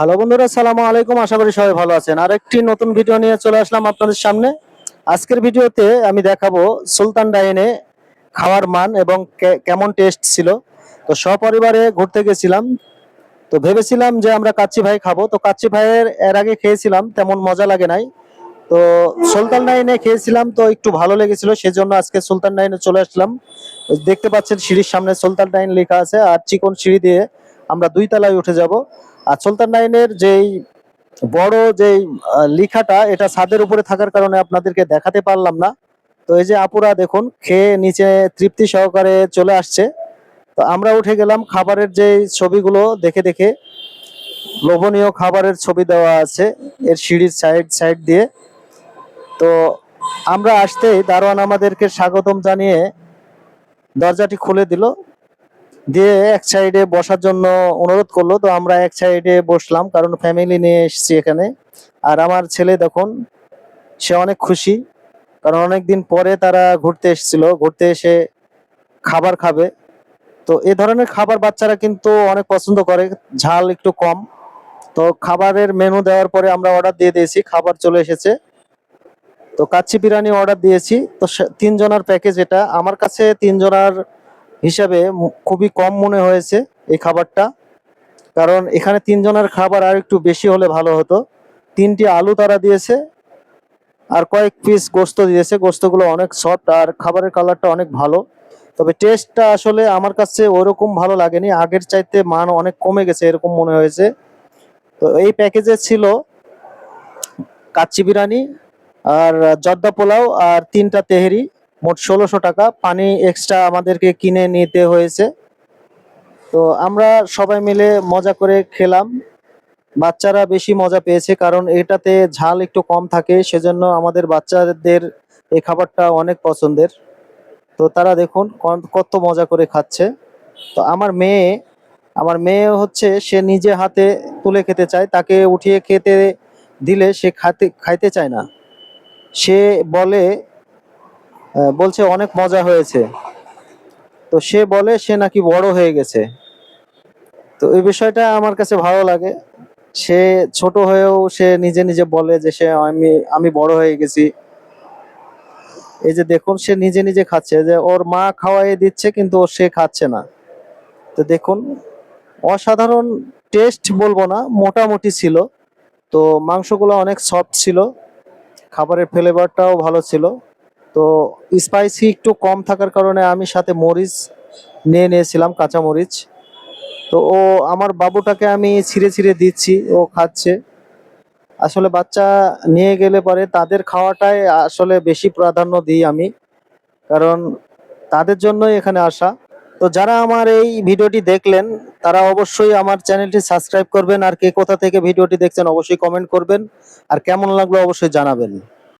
Hello বন্ধুরা সালামু আলাইকুম। আশা করি সবাই ভালো আছেন। আর একটি নতুন ভিডিও নিয়ে চলে আসলাম আপনাদের সামনে। আজকের ভিডিওতে আমি দেখাবো সুলতান ডাইনে খাওয়ার মান এবং কেমন টেস্ট ছিল। তো সপরিবারে ঘুরতে গেছিলাম। তো ভেবেছিলাম যে আমরা কাচ্চি ভাই খাব। তো কাচ্চি ভাইয়ের এর আগে খেয়েছিলাম, তেমন মজা লাগে নাই। তো সুলতান ডাইনে খেয়েছিলাম, তো একটু ভালো লেগেছিল, সেজন্য আজকে সুলতান ডাইনে চলে আসলাম। দেখতে পাচ্ছেন সিঁড়ির সামনে সুলতান ডাইন লেখা আছে, আর চিকন সিঁড়ি দিয়ে আমরা দুই তলায় উঠে যাব। আর সুলতান ডাইনের যেই বড় যেই লেখাটা, এটা ছাদের উপরে থাকার কারণে আপনাদেরকে দেখাতে পারলাম না। তো এই যে আপুরা, দেখুন, খেয়ে নিচে তৃপ্তি সহকারে চলে আসছে। তো আমরা উঠে গেলাম, খাবারের যে ছবিগুলো দেখে দেখে, লোভনীয় খাবারের ছবি দেওয়া আছে এর সিঁড়ির সাইড সাইড দিয়ে। তো আমরা আসতেই দারোয়ান আমাদেরকে স্বাগতম জানিয়ে দরজাটি খুলে দিল। দিয়ে এক সাইডে বসার জন্য অনুরোধ করল, তো আমরা এক সাইডে বসলাম, কারণ ফ্যামিলি নিয়ে এসেছি এখানে। আর আমার ছেলে দেখুন, সে অনেক খুশি, কারণ অনেক দিন পরে তারা ঘুরতে এসেছিল, ঘুরতে এসে খাবার খাবে। তো এ ধরনের খাবার বাচ্চারা কিন্তু অনেক পছন্দ করে, ঝাল একটু কম। তো খাবারের মেনু দেওয়ার পরে আমরা অর্ডার দিয়ে দিয়েছি, খাবার চলে এসেছে। তো কাচ্চি বিরিয়ানি অর্ডার দিয়েছি, তো তিনজনের প্যাকেজ এটা। আমার কাছে তিনজনের হিসাবে খুবই কম মনে হয়েছে এই খাবারটা। কারণ এখানে তিনজনের খাবার আর একটু বেশি হলে ভালো হতো। তিনটি আলু তারা দিয়েছে আর কয়েক পিস গোস্ত দিয়েছে। গোস্তগুলো অনেক সফট আর খাবারের কালারটা অনেক ভালো। তবে টেস্টটা আসলে আমার কাছে ওরকম ভালো লাগেনি। আগের চাইতে মান অনেক কমে গেছে এরকম মনে হয়েছে। তো এই প্যাকেজে ছিল কাচ্চি বিরিয়ানি আর জর্দা পোলাও আর তিনটা তেহেরি। মোট ষোলোশো টাকা। পানি এক্সট্রা আমাদেরকে কিনে নিতে হয়েছে। তো আমরা সবাই মিলে মজা করে খেলাম। বাচ্চারা বেশি মজা পেয়েছে কারণ এটাতে ঝাল একটু কম থাকে, সেজন্য আমাদের বাচ্চাদের এই খাবারটা অনেক পছন্দের। তো তারা দেখুন কত মজা করে খাচ্ছে। তো আমার মেয়ে আমার মেয়ে হচ্ছে, সে নিজে হাতে তুলে খেতে চায়। তাকে উঠিয়ে খেতে দিলে সে খাতে খাইতে চায় না। সে বলে বলছে, অনেক মজা হয়েছে। তো সে বলে, সে নাকি বড় হয়ে গেছে। তো এই বিষয়টা আমার কাছে ভালো লাগে। সে ছোট হয়েও সে নিজে নিজে বলে যে, সে, আমি আমি বড় হয়ে গেছি। এই যে দেখুন, সে নিজে নিজে খাচ্ছে। যে ওর মা খাওয়াই দিচ্ছে, কিন্তু ও সে খাচ্ছে না। তো দেখুন, অসাধারণ টেস্ট বলব না, মোটামুটি ছিল। তো মাংসগুলো অনেক সফট ছিল। খাবারের ফ্লেভারটাও ভালো ছিল। তো স্পাইসি একটু কম থাকার কারণে আমি সাথে মরিচ নিয়ে নিয়েছিলাম, কাঁচা মরিচ। তো ও আমার বাবুটাকে আমি ছিঁড়ে ছিঁড়ে দিচ্ছি, ও খাচ্ছে। আসলে বাচ্চা নিয়ে গেলে পরে তাদের খাওয়াটাই আসলে বেশি প্রাধান্য দিই আমি, কারণ তাদের জন্যই এখানে আসা। তো যারা আমার এই ভিডিওটি দেখলেন, তারা অবশ্যই আমার চ্যানেলটি সাবস্ক্রাইব করবেন, আর কে কোথা থেকে ভিডিওটি দেখছেন অবশ্যই কমেন্ট করবেন, আর কেমন লাগল অবশ্যই জানাবেন।